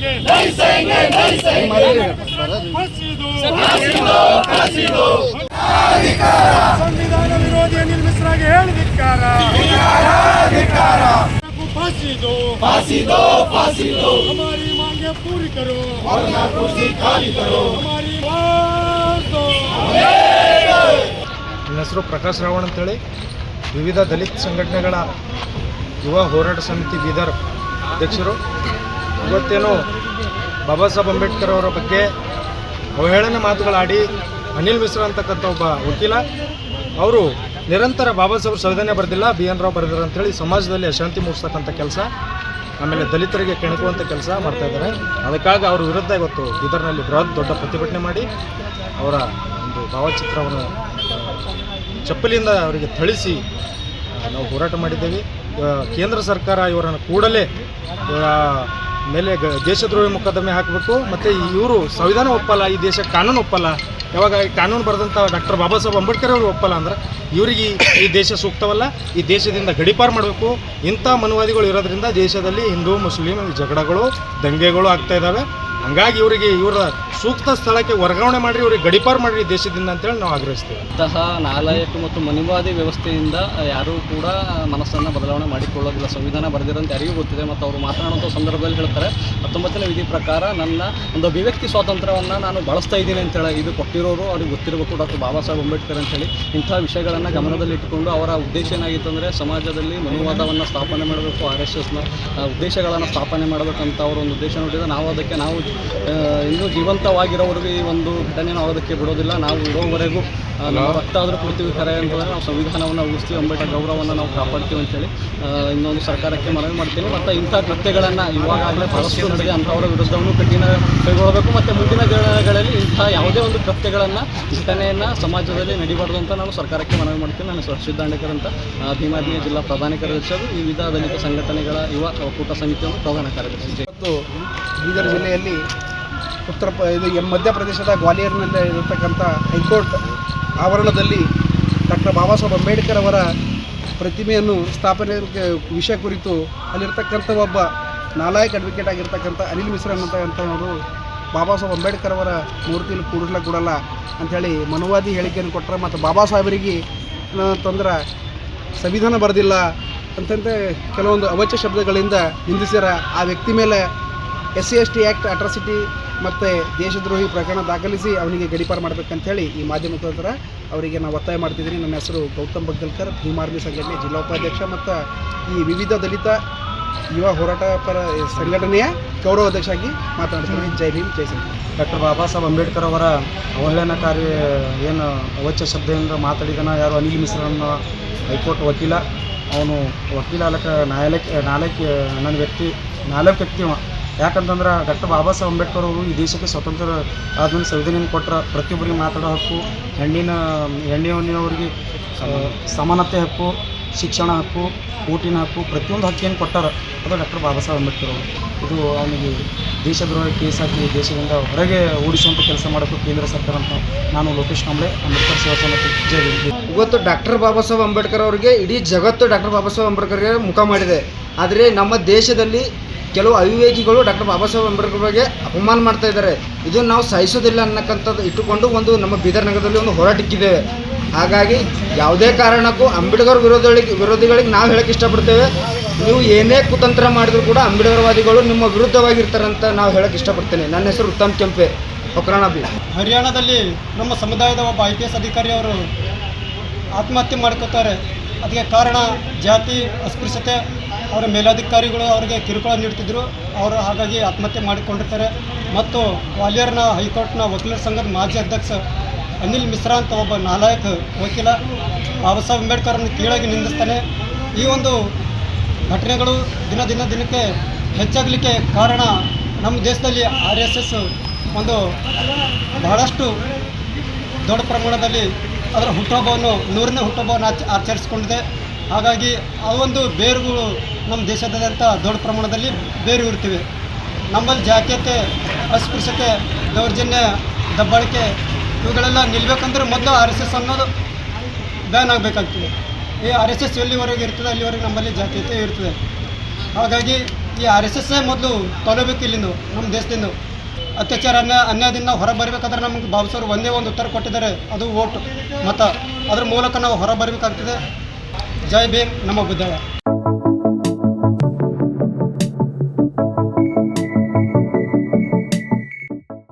सहेंगे नहीं सहेंगे नहीं सहेंगे फांसी दो फांसी दो ಸಂವಿಧಾನ ವಿರೋಧಿ ಅನಿಲ್ ಮಿಶ್ರಾಗೆ ಹೇಳಿ ಧಿಕ್ಕಾರ फांसी दो फांसी दो फांसी दो हमारी मांगे पूरी करो वरना कुर्सी खाली करो हमारी मांग दो ನನ್ನ ಹೆಸರು ಪ್ರಕಾಶ್ ರಾವಣ್ ಅಂತೇಳಿ ವಿವಿಧ ದಲಿತ ಸಂಘಟನೆಗಳ ಯುವ ಹೋರಾಟ ಸಮಿತಿ ಬೀದರ್ ಅಧ್ಯಕ್ಷರು ಇವತ್ತೇನು ಬಾಬಾ ಸಾಹೇಬ್ ಅಂಬೇಡ್ಕರ್ ಅವರ ಬಗ್ಗೆ ಅವಹೇಳನ ಮಾತುಗಳಾಡಿ ಅನಿಲ್ ಮಿಶ್ರಾ ಅಂತಕ್ಕಂಥ ಒಬ್ಬ ವಕೀಲ, ಅವರು ನಿರಂತರ ಬಾಬಾ ಸಾಹೇಬ್ ಸಂವಿಧಾನ ಬರೆದಿಲ್ಲ, ಬಿ ಎನ್ ರಾವ್ ಬರೆದಿಲ್ಲ ಅಂತೇಳಿ ಸಮಾಜದಲ್ಲಿ ಅಶಾಂತಿ ಮೂಡಿಸ್ತಕ್ಕಂಥ ಕೆಲಸ, ಆಮೇಲೆ ದಲಿತರಿಗೆ ಕೆಣಕುವಂಥ ಕೆಲಸ ಮಾಡ್ತಾ ಇದ್ದಾರೆ. ಅದಕ್ಕಾಗಿ ಅವ್ರ ವಿರುದ್ಧ ಇವತ್ತು ಬೀದರ್ನಲ್ಲಿ ಬೃಹತ್ ದೊಡ್ಡ ಪ್ರತಿಭಟನೆ ಮಾಡಿ ಅವರ ಒಂದು ಭಾವಚಿತ್ರವನ್ನು ಚಪ್ಪಲಿಯಿಂದ ಅವರಿಗೆ ಥಳಿಸಿ ನಾವು ಹೋರಾಟ ಮಾಡಿದ್ದೇವೆ. ಕೇಂದ್ರ ಸರ್ಕಾರ ಇವರನ್ನು ಕೂಡಲೇ ಮೇಲೆ ಗ ದೇಶದ್ರೋಹಿ ಮೊಕದ್ದಮೆ ಹಾಕಬೇಕು ಮತ್ತು ಇವರು ಸಂವಿಧಾನ ಒಪ್ಪಲ್ಲ, ಈ ದೇಶ ಕಾನೂನು ಒಪ್ಪಲ್ಲ. ಯಾವಾಗ ಈ ಕಾನೂನು ಬರೆದಂಥ ಡಾಕ್ಟರ್ ಬಾಬಾ ಸಾಹೇಬ್ ಅಂಬೇಡ್ಕರ್ ಅವರು ಒಪ್ಪಲ್ಲ ಅಂದ್ರೆ ಇವರಿಗೆ ಈ- ದೇಶ ಸೂಕ್ತವಲ್ಲ, ಈ ದೇಶದಿಂದ ಗಡಿಪಾರು ಮಾಡಬೇಕು. ಇಂಥ ಮನುವಾದಿಗಳು ಇರೋದ್ರಿಂದ ದೇಶದಲ್ಲಿ ಹಿಂದೂ, ಮುಸ್ಲಿಂ ಜಗಳಗಳು, ದಂಗೆಗಳು ಆಗ್ತಾ ಇದ್ದಾವೆ. ಹಂಗಾಗಿ ಇವರಿಗೆ ಇವರ ಸೂಕ್ತ ಸ್ಥಳಕ್ಕೆ ವರ್ಗಾವಣೆ ಮಾಡಿ ಇವರಿಗೆ ಗಡಿಪಾರು ಮಾಡಿರಿ ದೇಶದಿಂದ ಅಂತೇಳಿ ನಾವು ಆಗ್ರಹಿಸ್ತೇವೆ. ಅಂತಹ ನಾಲಾಯಕ ಮತ್ತು ಮನಿವಾದಿ ವ್ಯವಸ್ಥೆಯಿಂದ ಯಾರೂ ಕೂಡ ಮನಸ್ಸನ್ನು ಬದಲಾವಣೆ ಮಾಡಿಕೊಳ್ಳೋದಿಲ್ಲ. ಸಂವಿಧಾನ ಬರೆದಿರೋಂತ ಯಾರಿಗೂ ಗೊತ್ತಿದೆ ಮತ್ತು ಅವರು ಮಾತನಾಡುವಂಥ ಸಂದರ್ಭದಲ್ಲಿ ಹೇಳ್ತಾರೆ. ಹತ್ತೊಂಬತ್ತನೇ ವಿಧಿ ಪ್ರಕಾರ ನನ್ನ ಒಂದು ಅಭಿವ್ಯಕ್ತಿ ಸ್ವಾತಂತ್ರ್ಯವನ್ನು ನಾನು ಬಳಸ್ತಾ ಇದ್ದೀನಿ ಅಂತೇಳಿ ಇದು ಕೊಟ್ಟಿರೋರು ಅವ್ರಿಗೆ ಗೊತ್ತಿರಬೇಕು. ಡಾಕ್ಟರ್ ಬಾಬಾ ಸಾಹೇಬ್ ಅಂಬೇಡ್ಕರ್ ಅಂತೇಳಿ ಇಂಥ ವಿಷಯಗಳನ್ನು ಗಮನದಲ್ಲಿಟ್ಟುಕೊಂಡು ಅವರ ಉದ್ದೇಶ ಏನಾಗಿತ್ತು ಅಂದರೆ ಸಮಾಜದಲ್ಲಿ ಮನುವಾದವನ್ನು ಸ್ಥಾಪನೆ ಮಾಡಬೇಕು, ಆರ್ ಎಸ್ ಎಸ್ನ ಉದ್ದೇಶಗಳನ್ನು ಸ್ಥಾಪನೆ ಮಾಡಬೇಕಂತ ಅವರ ಒಂದು ಉದ್ದೇಶ ನೋಡಿದರೆ ನಾವು ಅದಕ್ಕೆ ನಾವು ಇನ್ನೂ ಜೀವಂತವಾಗಿರೋವರೆಗೂ ಈ ಒಂದು ಘಟನೆ ನಾವು ಅದಕ್ಕೆ ಬಿಡೋದಿಲ್ಲ. ನಾವು ಇರೋವರೆಗೂ ನಾವು ರಕ್ತ ಆದರೂ ಕೊಡ್ತೀವಿ ಖರೆ ಅಂತಂದರೆ ನಾವು ಸಂವಿಧಾನವನ್ನು ಉಳಿಸ್ತೀವಿ ಅಂಬೇಡ್ಕರ್ ಗೌರವವನ್ನು ನಾವು ಕಾಪಾಡ್ತೀವಿ ಅಂತೇಳಿ. ಇನ್ನೊಂದು ಸರ್ಕಾರಕ್ಕೆ ಮನವಿ ಮಾಡ್ತೀನಿ. ಮತ್ತು ಇಂಥ ಕೃತ್ಯಗಳನ್ನು ಇವಾಗಲೇ ಬಹಳಷ್ಟು ನಡೆದಿದೆ ಅಂಥವರ ವಿರುದ್ಧವನ್ನು ಕಠಿಣ ಕೈಗೊಳ್ಳಬೇಕು. ಮತ್ತು ಮುಂದಿನ ದಿನಗಳಲ್ಲಿ ಇಂಥ ಯಾವುದೇ ಒಂದು ಕೃತ್ಯಗಳನ್ನು ಘಟನೆಯನ್ನು ಸಮಾಜದಲ್ಲಿ ನಡಿಬಾರ್ದು ಅಂತ ನಾನು ಸರ್ಕಾರಕ್ಕೆ ಮನವಿ ಮಾಡ್ತೀನಿ. ನಾನು ಸುರಕ್ಷಿತ್ ದಾಂಡೇಕರ್ ಅಂತ ಭೀಮಾರ್ಮಿಯ ಜಿಲ್ಲಾ ಪ್ರಧಾನ ಕಾರ್ಯದರ್ಶಿಯಾಗಿ ವಿವಿಧ ದಲಿತ ಸಂಘಟನೆಗಳ ಯುವ ಒಕ್ಕೂಟ ಸಮಿತಿಯನ್ನು ಪ್ರಧಾನ ಕಾರ್ಯದರ್ಶಿ ಮತ್ತು ಬೀದರ್ ಜಿಲ್ಲೆಯಲ್ಲಿ ಉತ್ತರ ಪ ಇದು ಮಧ್ಯಪ್ರದೇಶದ ಗ್ವಾಲಿಯರ್ನಲ್ಲಿ ಇರತಕ್ಕಂಥ ಹೈಕೋರ್ಟ್ ಆವರಣದಲ್ಲಿ ಡಾಕ್ಟರ್ ಬಾಬಾ ಸಾಹೇಬ್ ಅಂಬೇಡ್ಕರ್ ಅವರ ಪ್ರತಿಮೆಯನ್ನು ಸ್ಥಾಪನೆ ವಿಷಯ ಕುರಿತು ಅಲ್ಲಿರ್ತಕ್ಕಂಥ ಒಬ್ಬ ನಾಲಾಯಕ್ ಅಡ್ವೊಕೇಟ್ ಆಗಿರ್ತಕ್ಕಂಥ ಅನಿಲ್ ಮಿಶ್ರಾ ಅನ್ನತಕ್ಕಂಥವರು ಬಾಬಾ ಸಾಹೇಬ್ ಅಂಬೇಡ್ಕರ್ ಅವರ ಮೂರ್ತಿಯಲ್ಲಿ ಕೂಡಿಸ್ಲಿಕ್ಕೆ ಕೊಡಲ್ಲ ಅಂಥೇಳಿ ಮನುವಾದಿ ಹೇಳಿಕೆಯನ್ನು ಕೊಟ್ಟರೆ ಮತ್ತು ಬಾಬಾ ಸಾಹೇಬರಿಗೆ ತೊಂದರೆ, ಸಂವಿಧಾನ ಬರೆದಿಲ್ಲ ಅಂತಂತೆ ಕೆಲವೊಂದು ಅವಚ್ಯ ಶಬ್ದಗಳಿಂದ ನಿಂದಿಸ್ಯಾರ ಆ ವ್ಯಕ್ತಿ ಮೇಲೆ S C S T act atrocity ಮತ್ತು ದೇಶದ್ರೋಹಿ ಪ್ರಕರಣ ದಾಖಲಿಸಿ ಅವನಿಗೆ ಗಡೀಪಾರು ಮಾಡಬೇಕಂತೇಳಿ ಈ ಮಾಧ್ಯಮ ಮುಖಾಂತರ ಅವರಿಗೆ ನಾವು ಒತ್ತಾಯ ಮಾಡ್ತಿದ್ದೀನಿ. ನನ್ನ ಹೆಸರು ಗೌತಮ್ ಬಗ್ಗಲ್ಕರ್ ಭೀಮಾರ್ಮಿ ಸಂಘಟನೆ ಜಿಲ್ಲಾ ಉಪಾಧ್ಯಕ್ಷ ಮತ್ತು ಈ ವಿವಿಧ ದಲಿತ ಯುವ ಹೋರಾಟ ಪರ ಸಂಘಟನೆಯ ಗೌರವ ಅಧ್ಯಕ್ಷ ಆಗಿ ಮಾತನಾಡ್ತೀನಿ. ಜೈ ಭೀಮ್, ಜೈ ಸಿಂಗ್. ಡಾಕ್ಟರ್ ಬಾಬಾ ಸಾಹೇಬ್ ಅಂಬೇಡ್ಕರ್ ಅವರ ಅವಹೇಳನಕಾರಿ ಏನು ಅವಚ್ಯ ಶಬ್ದದಿಂದ ಮಾತಾಡಿದನ ಯಾರು ಅನಿಲ್ ಮಿಶ್ರನ್ನ ಹೈಕೋರ್ಟ್ ವಕೀಲ ಅವನು ವಕೀಲ ಆಲಕ ನಾಲ್ಕು ನನ್ನ ವ್ಯಕ್ತಿ ನಾಲ್ಕು ವ್ಯಕ್ತಿ ಅವ ಯಾಕಂತಂದ್ರೆ ಡಾಕ್ಟರ್ ಬಾಬಾ ಸಾಹೇಬ್ ಅಂಬೇಡ್ಕರ್ ಅವರು ಈ ದೇಶಕ್ಕೆ ಸ್ವತಂತ್ರ ಆದ್ಮೇಲೆ ಸಂವಿಧಾನ ಕೊಟ್ಟರೆ ಪ್ರತಿಯೊಬ್ಬರಿಗೆ ಮಾತಾಡೋ ಹಕ್ಕು, ಹೆಣ್ಣಿನ ಹೆಣ್ಣಿನ ಹೊಣ್ಣಿನವ್ರಿಗೆ ಸಮಾನತೆ ಹಕ್ಕು, ಶಿಕ್ಷಣ ಹಕ್ಕು, ಊಟಿನ ಹಕ್ಕು, ಪ್ರತಿಯೊಂದು ಹಕ್ಕೇನು ಕೊಟ್ಟಾರ ಅದು ಡಾಕ್ಟರ್ ಬಾಬಾ ಸಾಹೇಬ್ ಅಂಬೇಡ್ಕರ್ ಅವರು ಇದು ಅವನಿಗೆ ದೇಶದ್ರೋಹ ಕೇಸ್ ಹಾಕಿ ದೇಶದಿಂದ ಹೊರಗೆ ಓಡಿಸುವಂಥ ಕೆಲಸ ಮಾಡೋಕ್ಕೂ ಕೇಂದ್ರ ಸರ್ಕಾರ ಅಂತ ನಾನು ಲೋಕೇಶ್ ಕಾಂಬ್ಳೆ, ಅಂಬೇಡ್ಕರ್ ಸೇವಾ ಸಮಿತಿ, ಜೈ. ಇವತ್ತು ಡಾಕ್ಟರ್ ಬಾಬಾ ಸಾಹೇಬ್ ಅಂಬೇಡ್ಕರ್ ಅವರಿಗೆ ಇಡೀ ಜಗತ್ತು ಡಾಕ್ಟರ್ ಬಾಬಾ ಸಾಹೇಬ್ ಅಂಬೇಡ್ಕರ್ಗೆ ಮುಖ ಮಾಡಿದೆ. ಆದರೆ ನಮ್ಮ ದೇಶದಲ್ಲಿ ಕೆಲವು ಅವಿವೇಕಿಗಳು ಡಾಕ್ಟರ್ ಬಾಬಾ ಸಾಹೇಬ್ ಅಂಬೇಡ್ಕರ್ ಬಗ್ಗೆ ಅಪಮಾನ ಮಾಡ್ತಾ ಇದ್ದಾರೆ. ಇದನ್ನು ನಾವು ಸಹಿಸೋದಿಲ್ಲ ಅನ್ನಕ್ಕಂಥದ್ದು ಇಟ್ಟುಕೊಂಡು ಒಂದು ನಮ್ಮ ಬೀದರ್ ನಗರದಲ್ಲಿ ಒಂದು ಹೋರಾಟಕ್ಕಿದ್ದೇವೆ. ಹಾಗಾಗಿ ಯಾವುದೇ ಕಾರಣಕ್ಕೂ ಅಂಬೇಡ್ಕರ್ ವಿರೋಧಿಗಳಿಗೆ ವಿರೋಧಿಗಳಿಗೆ ನಾವು ಹೇಳಕ್ಕೆ ಇಷ್ಟಪಡ್ತೇವೆ. ನೀವು ಏನೇ ಕುತಂತ್ರ ಮಾಡಿದ್ರು ಕೂಡ ಅಂಬೇಡ್ಕರ್ವಾದಿಗಳು ನಿಮ್ಮ ವಿರುದ್ಧವಾಗಿರ್ತಾರಂತ ನಾವು ಹೇಳಕ್ಕೆ ಇಷ್ಟಪಡ್ತೇನೆ. ನನ್ನ ಹೆಸರು ಉತ್ತಮ್ ಕೆಂಪೆ. ಬಿ ಹರಿಯಾಣದಲ್ಲಿ ನಮ್ಮ ಸಮುದಾಯದ ಒಬ್ಬ ಐ ಪಿ ಎಸ್ ಅಧಿಕಾರಿ ಅವರು ಆತ್ಮಹತ್ಯೆ ಮಾಡ್ಕೋತಾರೆ. ಅದಕ್ಕೆ ಕಾರಣ ಜಾತಿ ಅಸ್ಪೃಶ್ಯತೆ, ಅವರ ಮೇಲಾಧಿಕಾರಿಗಳು ಅವರಿಗೆ ಕಿರುಕುಳ ನೀಡ್ತಿದ್ರು. ಅವರು ಹಾಗಾಗಿ ಆತ್ಮಹತ್ಯೆ ಮಾಡಿಕೊಂಡಿರ್ತಾರೆ. ಮತ್ತು ಗ್ವಾಲಿಯರ್ನ ಹೈಕೋರ್ಟ್ನ ವಕೀಲರ ಸಂಘದ ಮಾಜಿ ಅಧ್ಯಕ್ಷ ಅನಿಲ್ ಮಿಶ್ರಾ ಅಂತ ಒಬ್ಬ ನಾಲಾಯಕ ವಕೀಲ ಬಾಬಾ ಸಾಹೇಬ್ ಅಂಬೇಡ್ಕರನ್ನು ಕೀಳಾಗಿ ನಿಂದಿಸ್ತಾನೆ. ಈ ಒಂದು ಘಟನೆಗಳು ದಿನ ದಿನ ದಿನಕ್ಕೆ ಹೆಚ್ಚಾಗಲಿಕ್ಕೆ ಕಾರಣ ನಮ್ಮ ದೇಶದಲ್ಲಿ ಆರ್ ಎಸ್ ಎಸ್ ಒಂದು ಬಹಳಷ್ಟು ದೊಡ್ಡ ಪ್ರಮಾಣದಲ್ಲಿ ಅದರ ಹುಟ್ಟುಹಬ್ಬವನ್ನು ನೂರನೇ ಹುಟ್ಟುಹಬ್ಬವನ್ನು ಆಚ, ಆಚರಿಸಿಕೊಂಡಿದೆ. ಹಾಗಾಗಿ ಆ ಒಂದು ಬೇರುಗಳು ನಮ್ಮ ದೇಶದಾದ್ಯಂತ ದೊಡ್ಡ ಪ್ರಮಾಣದಲ್ಲಿ ಬೇರು ಇರ್ತೀವಿ ನಮ್ಮಲ್ಲಿ ಜಾತೀಯತೆ ಅಸ್ಪೃಶ್ಯತೆ, ದೌರ್ಜನ್ಯ, ದಬ್ಬಾಳಿಕೆ ಇವುಗಳೆಲ್ಲ ನಿಲ್ಬೇಕಂದ್ರೆ ಮೊದಲು ಆರ್ ಎಸ್ ಎಸ್ ಅನ್ನೋದು ಬ್ಯಾನ್ ಆಗಬೇಕಾಗ್ತದೆ. ಈ ಆರ್ ಎಸ್ ಎಸ್ ಎಲ್ಲಿವರೆಗೆ ಇರ್ತದೆ, ಅಲ್ಲಿವರೆಗೆ ನಮ್ಮಲ್ಲಿ ಜಾತೀಯತೆ ಇರ್ತದೆ. ಹಾಗಾಗಿ ಈ ಆರ್ ಎಸ್ ಎಸ್ಸೇ ಮೊದಲು ತೊಲಬೇಕು ಇಲ್ಲಿಂದ, ನಮ್ಮ ದೇಶದಿಂದ. ಅತ್ಯಾಚಾರ ಅನ್ಯ ಅನ್ಯಾಯದಿಂದ ನಾವು ಹೊರ ಬರಬೇಕಾದ್ರೆ ನಮಗೆ ಬಾಬು ಒಂದೇ ಒಂದು ಉತ್ತರ ಕೊಟ್ಟಿದ್ದಾರೆ, ಅದು ಓಟ್. ಮತ. ಅದ್ರ ಮೂಲಕ ನಾವು ಹೊರಬರಬೇಕಾಗ್ತದೆ. ಜೈ ಭೀಮ್, ನಮ್ಮ ಬುದ್ಧವ.